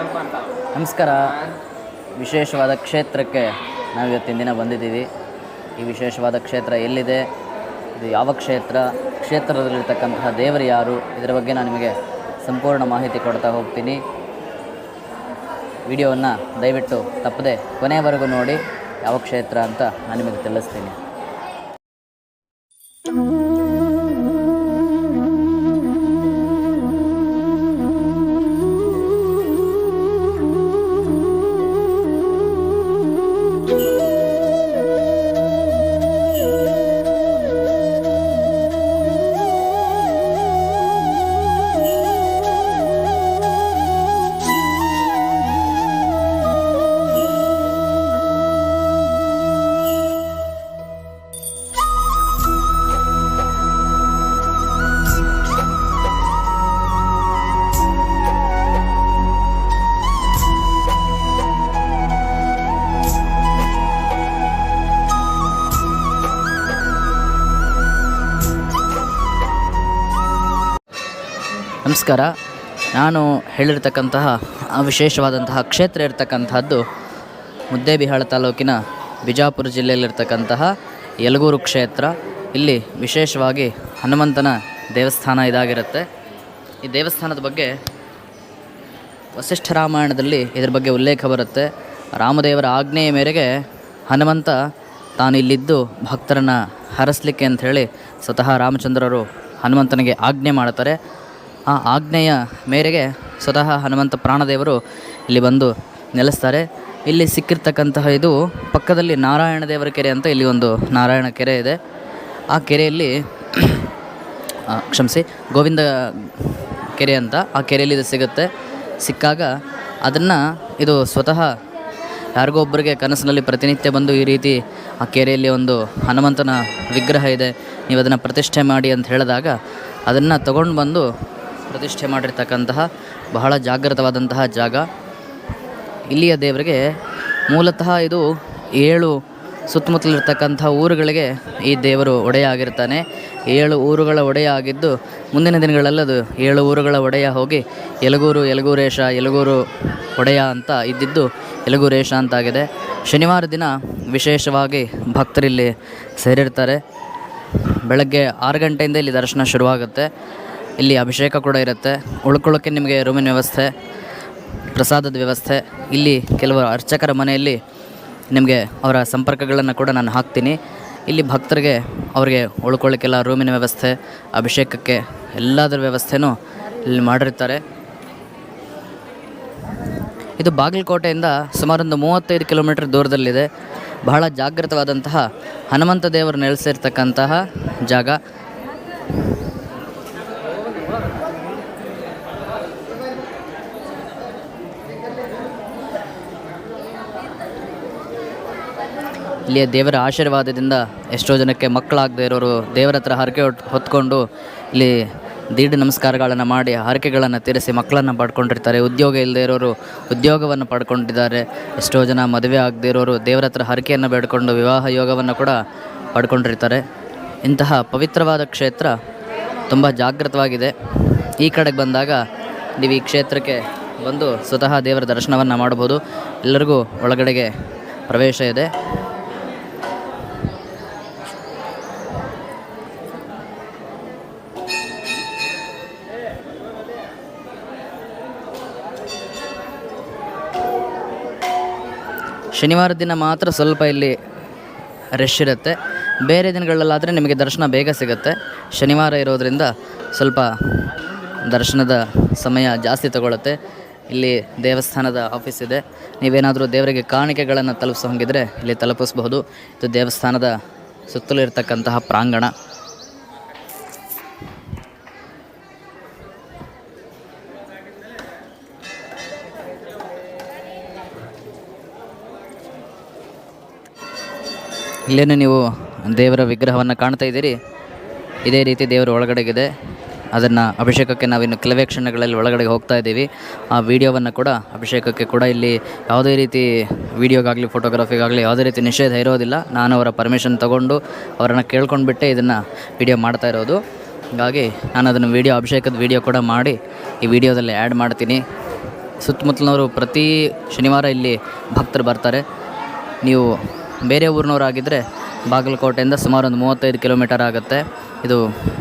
ನಮಸ್ಕಾರ. ವಿಶೇಷವಾದ ಕ್ಷೇತ್ರಕ್ಕೆ ನಾವು ಇವತ್ತಿನ ದಿನ ಬಂದಿದ್ದೀವಿ. ಈ ವಿಶೇಷವಾದ ಕ್ಷೇತ್ರ ಎಲ್ಲಿದೆ? ಇದು ಯಾವ ಕ್ಷೇತ್ರ? ಕ್ಷೇತ್ರದಲ್ಲಿರ್ತಕ್ಕಂತಹ ದೇವರು ಯಾರು? ಇದರ ಬಗ್ಗೆ ನಾನು ನಿಮಗೆ ಸಂಪೂರ್ಣ ಮಾಹಿತಿ ಕೊಡ್ತಾ ಹೋಗ್ತೀನಿ. ವಿಡಿಯೋವನ್ನು ದಯವಿಟ್ಟು ತಪ್ಪದೆ ಕೊನೆಯವರೆಗೂ ನೋಡಿ ಯಾವ ಕ್ಷೇತ್ರ ಅಂತ ನಾನು ನಿಮಗೆ ತಿಳಿಸ್ತೀನಿ. ನಮಸ್ಕಾರ. ನಾನು ಹೇಳಿರ್ತಕ್ಕಂತಹ ವಿಶೇಷವಾದಂತಹ ಕ್ಷೇತ್ರ ಇರತಕ್ಕಂತಹದ್ದು ಮುದ್ದೇಬಿಹಾಳ ತಾಲೂಕಿನ ಬಿಜಾಪುರ ಜಿಲ್ಲೆಯಲ್ಲಿರ್ತಕ್ಕಂತಹ ಯಲಗೂರು ಕ್ಷೇತ್ರ. ಇಲ್ಲಿ ವಿಶೇಷವಾಗಿ ಹನುಮಂತನ ದೇವಸ್ಥಾನ ಇದಾಗಿರುತ್ತೆ. ಈ ದೇವಸ್ಥಾನದ ಬಗ್ಗೆ ವಸಿಷ್ಠ ರಾಮಾಯಣದಲ್ಲಿ ಇದ್ರ ಬಗ್ಗೆ ಉಲ್ಲೇಖ ಬರುತ್ತೆ. ರಾಮದೇವರ ಆಜ್ಞೆಯ ಮೇರೆಗೆ ಹನುಮಂತ ತಾನು ಇಲ್ಲಿದ್ದು ಭಕ್ತರನ್ನು ಹರಸಲಿಕ್ಕೆ ಅಂಥೇಳಿ ಸ್ವತಃ ರಾಮಚಂದ್ರರು ಹನುಮಂತನಿಗೆ ಆಜ್ಞೆ ಮಾಡ್ತಾರೆ. ಆ ಆಜ್ಞೆಯ ಮೇರೆಗೆ ಸ್ವತಃ ಹನುಮಂತ ಪ್ರಾಣದೇವರು ಇಲ್ಲಿ ಬಂದು ನೆಲೆಸ್ತಾರೆ. ಇಲ್ಲಿ ಸಿಕ್ಕಿರ್ತಕ್ಕಂತಹ ಇದು ಪಕ್ಕದಲ್ಲಿ ನಾರಾಯಣ ದೇವರ ಕೆರೆ ಅಂತ ಇಲ್ಲಿ ಒಂದು ನಾರಾಯಣ ಕೆರೆ ಇದೆ. ಆ ಕೆರೆಯಲ್ಲಿ ಕ್ಷಮಿಸಿ, ಗೋವಿಂದ ಕೆರೆ ಅಂತ ಆ ಕೆರೆಯಲ್ಲಿ ಇದು ಸಿಗುತ್ತೆ. ಸಿಕ್ಕಾಗ ಅದನ್ನು ಇದು ಸ್ವತಃ ಯಾರಿಗೋ ಒಬ್ಬರಿಗೆ ಕನಸಿನಲ್ಲಿ ಪ್ರತಿನಿತ್ಯ ಬಂದು ಈ ರೀತಿ ಆ ಕೆರೆಯಲ್ಲಿ ಒಂದು ಹನುಮಂತನ ವಿಗ್ರಹ ಇದೆ. ನೀವು ಅದನ್ನು ಪ್ರತಿಷ್ಠೆ ಮಾಡಿ ಅಂತ ಹೇಳಿದಾಗ ಅದನ್ನು ತಗೊಂಡು ಬಂದು ಪ್ರತಿಷ್ಠೆ ಮಾಡಿರ್ತಕ್ಕಂತಹ ಬಹಳ ಜಾಗೃತವಾದಂತಹ ಜಾಗ. ಇಲ್ಲಿಯ ದೇವರಿಗೆ ಮೂಲತಃ ಇದು ಏಳು ಸುತ್ತಮುತ್ತಲಿರ್ತಕ್ಕಂಥ ಊರುಗಳಿಗೆ ಈ ದೇವರು ಒಡೆಯ ಆಗಿರ್ತಾನೆ ಏಳು ಊರುಗಳ ಒಡೆಯ ಆಗಿದ್ದು ಮುಂದಿನ ದಿನಗಳಲ್ಲದು ಏಳು ಊರುಗಳ ಒಡೆಯ ಹೋಗಿ ಯಲಗೂರು, ಯಲಗೂರೇಶ, ಯಲಗೂರು ಒಡೆಯ ಅಂತ ಇದ್ದಿದ್ದು ಯಲಗೂರೇಶ ಅಂತಾಗಿದೆ. ಶನಿವಾರ ದಿನ ವಿಶೇಷವಾಗಿ ಭಕ್ತರಿಲ್ಲಿ ಸೇರಿರ್ತಾರೆ. ಬೆಳಗ್ಗೆ ಆರು ಗಂಟೆಯಿಂದ ಇಲ್ಲಿ ದರ್ಶನ ಶುರುವಾಗುತ್ತೆ. ಇಲ್ಲಿ ಅಭಿಷೇಕ ಕೂಡ ಇರುತ್ತೆ. ಉಳ್ಕೊಳ್ಳೋಕ್ಕೆ ನಿಮಗೆ ರೂಮಿನ ವ್ಯವಸ್ಥೆ, ಪ್ರಸಾದದ ವ್ಯವಸ್ಥೆ. ಇಲ್ಲಿ ಕೆಲವರು ಅರ್ಚಕರ ಮನೆಯಲ್ಲಿ ನಿಮಗೆ ಅವರ ಸಂಪರ್ಕಗಳನ್ನು ಕೂಡ ನಾನು ಹಾಕ್ತೀನಿ. ಇಲ್ಲಿ ಭಕ್ತರಿಗೆ ಅವರಿಗೆ ಉಳ್ಕೊಳ್ಳೋಕ್ಕೆಲ್ಲ ರೂಮಿನ ವ್ಯವಸ್ಥೆ, ಅಭಿಷೇಕಕ್ಕೆ ಎಲ್ಲದರ ವ್ಯವಸ್ಥೆನೂ ಇಲ್ಲಿ ಮಾಡಿರ್ತಾರೆ. ಇದು ಬಾಗಲಕೋಟೆಯಿಂದ ಸುಮಾರೊಂದು ಮೂವತ್ತೈದು ಕಿಲೋಮೀಟರ್ ದೂರದಲ್ಲಿದೆ. ಬಹಳ ಜಾಗೃತವಾದಂತಹ ಹನುಮಂತ ದೇವರು ನೆಲೆಸಿರ್ತಕ್ಕಂತಹ ಜಾಗ. ಇಲ್ಲಿಯ ದೇವರ ಆಶೀರ್ವಾದದಿಂದ ಎಷ್ಟೋ ಜನಕ್ಕೆ ಮಕ್ಕಳಾಗದೇ ಇರೋರು ದೇವರ ಹತ್ರ ಹರಕೆ ಹೊತ್ ಹೊತ್ಕೊಂಡು ಇಲ್ಲಿ ದೀಡ್ ನಮಸ್ಕಾರಗಳನ್ನು ಮಾಡಿ ಹರಕೆಗಳನ್ನು ತೀರಿಸಿ ಮಕ್ಕಳನ್ನು ಪಡ್ಕೊಂಡಿರ್ತಾರೆ. ಉದ್ಯೋಗ ಇಲ್ಲದೆ ಇರೋರು ಉದ್ಯೋಗವನ್ನು ಪಡ್ಕೊಂಡಿದ್ದಾರೆ. ಎಷ್ಟೋ ಜನ ಮದುವೆ ಆಗದೇ ಇರೋರು ದೇವರ ಹತ್ರ ಹರಕೆಯನ್ನು ಬೇಡ್ಕೊಂಡು ವಿವಾಹ ಯೋಗವನ್ನು ಕೂಡ ಪಡ್ಕೊಂಡಿರ್ತಾರೆ. ಇಂತಹ ಪವಿತ್ರವಾದ ಕ್ಷೇತ್ರ ತುಂಬ ಜಾಗೃತವಾಗಿದೆ. ಈ ಕಡೆಗೆ ಬಂದಾಗ ನೀವು ಈ ಕ್ಷೇತ್ರಕ್ಕೆ ಬಂದು ಸ್ವತಃ ದೇವರ ದರ್ಶನವನ್ನು ಮಾಡ್ಬೋದು ಎಲ್ಲರಿಗೂ ಒಳಗಡೆಗೆ ಪ್ರವೇಶ ಇದೆ. ಶನಿವಾರ ದಿನ ಮಾತ್ರ ಸ್ವಲ್ಪ ಇಲ್ಲಿ ರಶ್ ಇರುತ್ತೆ. ಬೇರೆ ದಿನಗಳಲ್ಲಾದರೆ ನಿಮಗೆ ದರ್ಶನ ಬೇಗ ಸಿಗುತ್ತೆ. ಶನಿವಾರ ಇರೋದರಿಂದ ಸ್ವಲ್ಪ ದರ್ಶನದ ಸಮಯ ಜಾಸ್ತಿ ತಗೊಳುತ್ತೆ. ಇಲ್ಲಿ ದೇವಸ್ಥಾನದ ಆಫೀಸ್ ಇದೆ. ನೀವೇನಾದರೂ ದೇವರಿಗೆ ಕಾಣಿಕೆಗಳನ್ನು ತಲುಪಿಸೋ ಹಂಗಿದ್ರೆ ಇಲ್ಲಿ ತಲುಪಿಸ್ಬಹುದು. ಇದು ದೇವಸ್ಥಾನದ ಸುತ್ತಲೂ ಇರತಕ್ಕಂತಹ ಪ್ರಾಂಗಣ. ಇಲ್ಲೇನು ನೀವು ದೇವರ ವಿಗ್ರಹವನ್ನು ಕಾಣ್ತಾ ಇದ್ದೀರಿ. ಇದೇ ರೀತಿ ದೇವರು ಒಳಗಡೆಗಿದೆ. ಅದನ್ನು ಅಭಿಷೇಕಕ್ಕೆ ನಾವಿನ್ನು ಕೆಲವೇ ಕ್ಷಣಗಳಲ್ಲಿ ಒಳಗಡೆ ಹೋಗ್ತಾ ಇದ್ದೀವಿ. ಆ ವಿಡಿಯೋವನ್ನು ಕೂಡ ಅಭಿಷೇಕಕ್ಕೆ ಕೂಡ ಇಲ್ಲಿ ಯಾವುದೇ ರೀತಿ ವಿಡಿಯೋಗಾಗಲಿ, ಫೋಟೋಗ್ರಫಿಗಾಗಲಿ ಯಾವುದೇ ರೀತಿ ನಿಷೇಧ ಇರೋದಿಲ್ಲ. ನಾನು ಅವರ ಪರ್ಮಿಷನ್ ತಗೊಂಡು ಅವರನ್ನು ಕೇಳ್ಕೊಂಡ್ಬಿಟ್ಟೆ ಇದನ್ನು ವಿಡಿಯೋ ಮಾಡ್ತಾ ಇರೋದು. ಹಾಗಾಗಿ ನಾನು ಅದನ್ನು ವಿಡಿಯೋ, ಅಭಿಷೇಕದ ವಿಡಿಯೋ ಕೂಡ ಮಾಡಿ ಈ ವಿಡಿಯೋದಲ್ಲಿ ಆ್ಯಡ್ ಮಾಡ್ತೀನಿ. ಸುತ್ತಮುತ್ತಲಿನವರು ಪ್ರತಿ ಶನಿವಾರ ಇಲ್ಲಿ ಭಕ್ತರು ಬರ್ತಾರೆ. ನೀವು ಬೇರೆ ಊರಿನವರಾಗಿದ್ದರೆ ಬಾಗಲಕೋಟೆಯಿಂದ ಸುಮಾರು ಒಂದು ಮೂವತ್ತೈದು ಕಿಲೋಮೀಟರ್ ಆಗುತ್ತೆ. ಇದು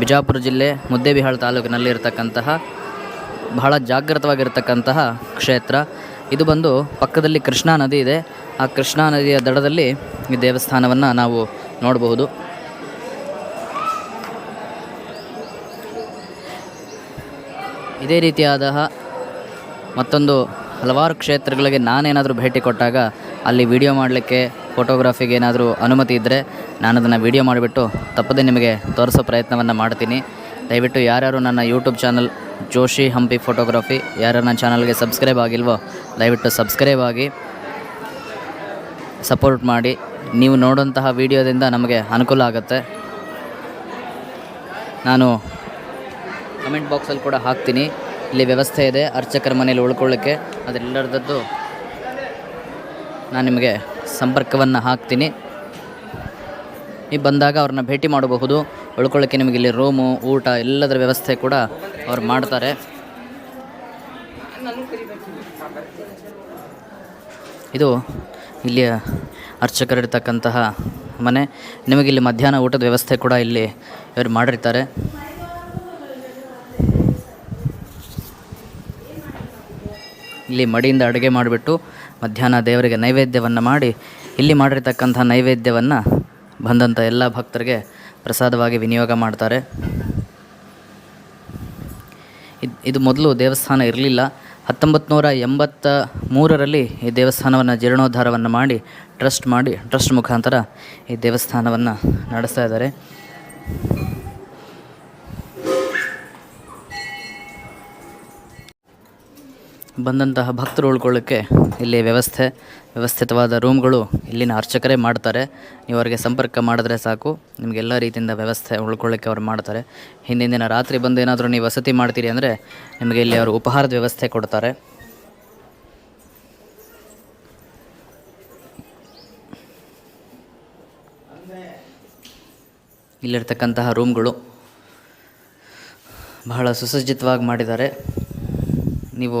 ಬಿಜಾಪುರ ಜಿಲ್ಲೆ, ಮುದ್ದೇಬಿಹಾಳ ತಾಲೂಕಿನಲ್ಲಿ ಇರತಕ್ಕಂತಹ ಬಹಳ ಜಾಗೃತವಾಗಿರ್ತಕ್ಕಂತಹ ಕ್ಷೇತ್ರ. ಇದು ಬಂದು ಪಕ್ಕದಲ್ಲಿ ಕೃಷ್ಣಾ ನದಿ ಇದೆ. ಆ ಕೃಷ್ಣಾ ನದಿಯ ದಡದಲ್ಲಿ ಈ ದೇವಸ್ಥಾನವನ್ನು ನಾವು ನೋಡಬಹುದು. ಇದೇ ರೀತಿಯಾದ ಮತ್ತೊಂದು ಹಲವಾರು ಕ್ಷೇತ್ರಗಳಿಗೆ ನಾನೇನಾದರೂ ಭೇಟಿ ಕೊಟ್ಟಾಗ ಅಲ್ಲಿ ವಿಡಿಯೋ ಮಾಡಲಿಕ್ಕೆ ಫೋಟೋಗ್ರಾಫಿಗೆ ಏನಾದರೂ ಅನುಮತಿ ಇದ್ದರೆ ನಾನು ಅದನ್ನು ವೀಡಿಯೋ ಮಾಡಿಬಿಟ್ಟು ತಪ್ಪದೇ ನಿಮಗೆ ತೋರಿಸೋ ಪ್ರಯತ್ನವನ್ನು ಮಾಡ್ತೀನಿ. ದಯವಿಟ್ಟು ಯಾರ್ಯಾರು ನನ್ನ YouTube channel Joshi Hampi photography ಯಾರ್ಯಾರು ನನ್ನ ಚಾನಲ್ಗೆ ಸಬ್ಸ್ಕ್ರೈಬ್ ಆಗಿಲ್ವೋ, ದಯವಿಟ್ಟು ಸಬ್ಸ್ಕ್ರೈಬ್ ಆಗಿ ಸಪೋರ್ಟ್ ಮಾಡಿ. ನೀವು ನೋಡುವಂತಹ ವೀಡಿಯೋದಿಂದ ನಮಗೆ ಅನುಕೂಲ ಆಗುತ್ತೆ. ನಾನು ಕಮೆಂಟ್ ಬಾಕ್ಸಲ್ಲಿ ಕೂಡ ಹಾಕ್ತೀನಿ. ಇಲ್ಲಿ ವ್ಯವಸ್ಥೆ ಇದೆ, ಅರ್ಚಕರ ಮನೇಲಿ ಉಳ್ಕೊಳ್ಳೋಕ್ಕೆ. ಅದೆಲ್ಲರದ್ದು ನಾನು ನಿಮಗೆ ಸಂಪರ್ಕವನ್ನು ಹಾಕ್ತೀನಿ. ನೀವು ಬಂದಾಗ ಅವ್ರನ್ನ ಭೇಟಿ ಮಾಡಬಹುದು. ಉಳ್ಕೊಳ್ಳೋಕ್ಕೆ ನಿಮಗೆ ಇಲ್ಲಿ ರೂಮು ಊಟ ಎಲ್ಲದರ ವ್ಯವಸ್ಥೆ ಕೂಡ ಅವ್ರು ಮಾಡ್ತಾರೆ. ಇದು ಇಲ್ಲಿಯ ಅರ್ಚಕರಿರ್ತಕ್ಕಂತಹ ಮನೆ. ನಿಮಗಿಲ್ಲಿ ಮಧ್ಯಾಹ್ನ ಊಟದ ವ್ಯವಸ್ಥೆ ಕೂಡ ಇಲ್ಲಿ ಇವರು ಮಾಡಿರ್ತಾರೆ. ಇಲ್ಲಿ ಮಡಿಯಿಂದ ಅಡುಗೆ ಮಾಡಿಬಿಟ್ಟು ಮಧ್ಯಾಹ್ನ ದೇವರಿಗೆ ನೈವೇದ್ಯವನ್ನು ಮಾಡಿ ಇಲ್ಲಿ ಮಾಡಿರ್ತಕ್ಕಂಥ ನೈವೇದ್ಯವನ್ನು ಬಂದಂಥ ಎಲ್ಲ ಭಕ್ತರಿಗೆ ಪ್ರಸಾದವಾಗಿ ವಿನಿಯೋಗ ಮಾಡ್ತಾರೆ. ಇದ್- ಮೊದಲು ದೇವಸ್ಥಾನ ಇರಲಿಲ್ಲ. ಹತ್ತೊಂಬತ್ತು ನೂರ ಎಂಬತ್ತ ಮೂರರಲ್ಲಿ ಈ ದೇವಸ್ಥಾನವನ್ನು ಜೀರ್ಣೋದ್ಧಾರವನ್ನು ಮಾಡಿ ಟ್ರಸ್ಟ್ ಮಾಡಿ, ಟ್ರಸ್ಟ್ ಮುಖಾಂತರ ಈ ದೇವಸ್ಥಾನವನ್ನು ನಡೆಸ್ತಾ ಇದ್ದಾರೆ. ಬಂದಂತಹ ಭಕ್ತರು ಉಳ್ಕೊಳ್ಳೋಕ್ಕೆ ಇಲ್ಲಿ ವ್ಯವಸ್ಥೆ, ವ್ಯವಸ್ಥಿತವಾದ ರೂಮ್ಗಳು ಇಲ್ಲಿನ ಅರ್ಚಕರೇ ಮಾಡ್ತಾರೆ. ನೀವು ಅವರಿಗೆ ಸಂಪರ್ಕ ಮಾಡಿದ್ರೆ ಸಾಕು. ನಿಮಗೆಲ್ಲ ರೀತಿಯಿಂದ ವ್ಯವಸ್ಥೆ ಉಳ್ಕೊಳ್ಳೋಕ್ಕೆ ಅವ್ರು ಮಾಡ್ತಾರೆ. ಹಿಂದಿನ ದಿನ ರಾತ್ರಿ ಬಂದು ಏನಾದರೂ ನೀವು ವಸತಿ ಮಾಡ್ತೀರಿ ಅಂದರೆ ನಿಮಗೆ ಇಲ್ಲಿ ಅವರು ಉಪಹಾರದ ವ್ಯವಸ್ಥೆ ಕೊಡ್ತಾರೆ. ಇಲ್ಲಿರ್ತಕ್ಕಂತಹ ರೂಮ್ಗಳು ಬಹಳ ಸುಸಜ್ಜಿತವಾಗಿ ಮಾಡಿದ್ದಾರೆ. ನೀವು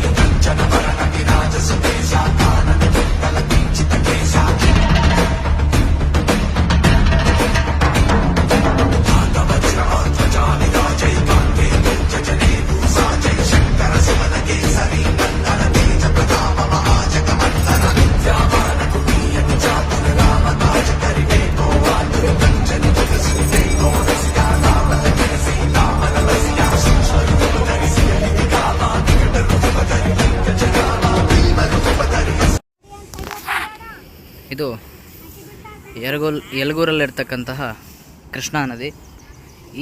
ಯರಗೋಲ್ ಯಲಗೂರಲ್ಲಿರ್ತಕ್ಕಂತಹ ಕೃಷ್ಣಾ ನದಿ,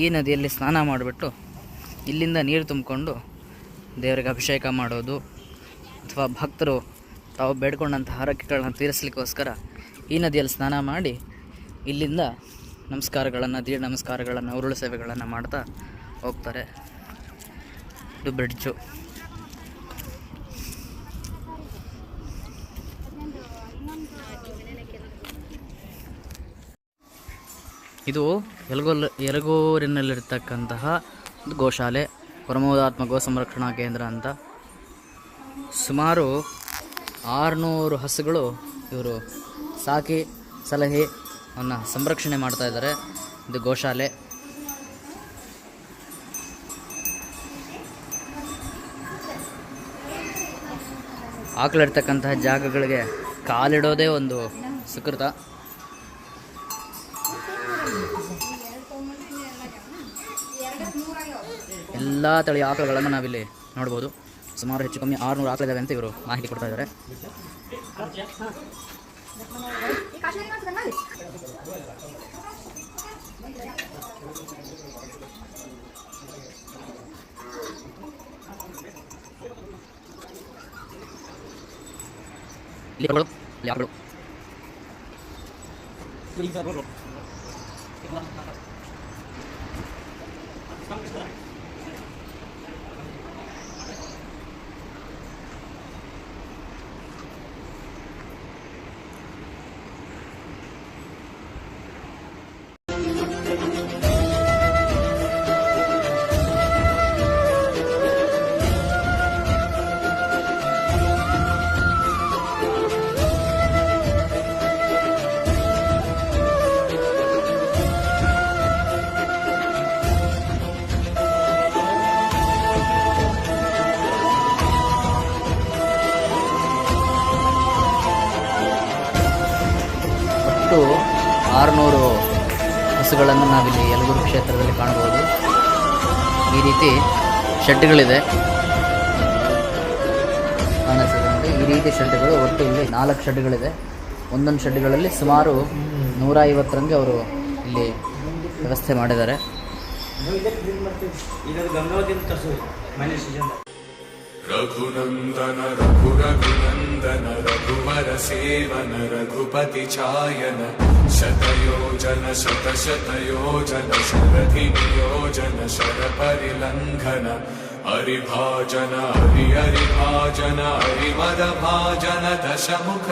ಈ ನದಿಯಲ್ಲಿ ಸ್ನಾನ ಮಾಡಿಬಿಟ್ಟು ಇಲ್ಲಿಂದ ನೀರು ತುಂಬಿಕೊಂಡು ದೇವರಿಗೆ ಅಭಿಷೇಕ ಮಾಡೋದು, ಅಥವಾ ಭಕ್ತರು ತಾವು ಬೇಡ್ಕೊಂಡಂಥ ಹರಕೆಗಳನ್ನ ತೀರಿಸಲಿಕ್ಕೋಸ್ಕರ ಈ ನದಿಯಲ್ಲಿ ಸ್ನಾನ ಮಾಡಿ ಇಲ್ಲಿಂದ ನಮಸ್ಕಾರಗಳನ್ನು ದೀಡ್ ನಮಸ್ಕಾರಗಳನ್ನು, ಉರುಳು ಸೇವೆಗಳನ್ನು ಮಾಡ್ತಾ ಹೋಗ್ತಾರೆ. ಇದು ಬ್ರಿಡ್ಜು. ಇದು ಯಲಗೋಲ್ ಯಲಗೂರಿನಲ್ಲಿರ್ತಕ್ಕಂತಹ ಗೋಶಾಲೆ, ಪ್ರಮೋದಾತ್ಮ ಗೋ ಸಂರಕ್ಷಣಾ ಕೇಂದ್ರ ಅಂತ. ಸುಮಾರು ಆರುನೂರು ಹಸುಗಳು ಇವರು ಸಾಕಿ, ಸಲಹೆ ಅನ್ನು ಸಂರಕ್ಷಣೆ ಮಾಡ್ತಾ ಇದ್ದಾರೆ ಇದು ಗೋಶಾಲೆ. ಆಕಳಿರ್ತಕ್ಕಂತಹ ಜಾಗಗಳಿಗೆ ಕಾಲಿಡೋದೇ ಒಂದು ಸುಕೃತ. ಎಲ್ಲ ತಳಿಯ ಆಕಳುಗಳನ್ನು ನಾವಿಲ್ಲಿ ನೋಡ್ಬೋದು. ಸುಮಾರು ಹೆಚ್ಚು ಕಮ್ಮಿ ಆರುನೂರು ಆಕಳಿದ್ದಾವೆ ಅಂತ ಇವರು ಮಾಹಿತಿ ಕೊಡ್ತಾ ಇದ್ದಾರೆ. ಆಕಳು ಹಸುಗಳನ್ನು ನಾವಿಲ್ಲಿ ಯಲಗೂರು ಕ್ಷೇತ್ರದಲ್ಲಿ ಕಾಣಬಹುದು. ಈ ರೀತಿ ಶೆಡ್ಗಳಿದೆ. ಕಾಣಿಸ್ತಿದೆ ನೋಡಿ ಈ ರೀತಿ ಶೆಡ್ಗಳು ಒಟ್ಟು ಇಲ್ಲಿ ನಾಲ್ಕು ಶೆಡ್ಗಳಿದೆ. ಒಂದೊಂದು ಶೆಡ್ಗಳಲ್ಲಿ ಸುಮಾರು ನೂರ ಐವತ್ತರಂಗೆ ಅವರು ಇಲ್ಲಿ ವ್ಯವಸ್ಥೆ ಮಾಡಿದ್ದಾರೆ. రఘునందన రఘు రఘునందన రఘువర సేవన రఘుపతి ఛాయన శతయోజన శత శతయోజన శరథి నియోజన శర పరిలంఘన హరిభాజన హరి హరిభాజన హరిమద భాజన దశముఖ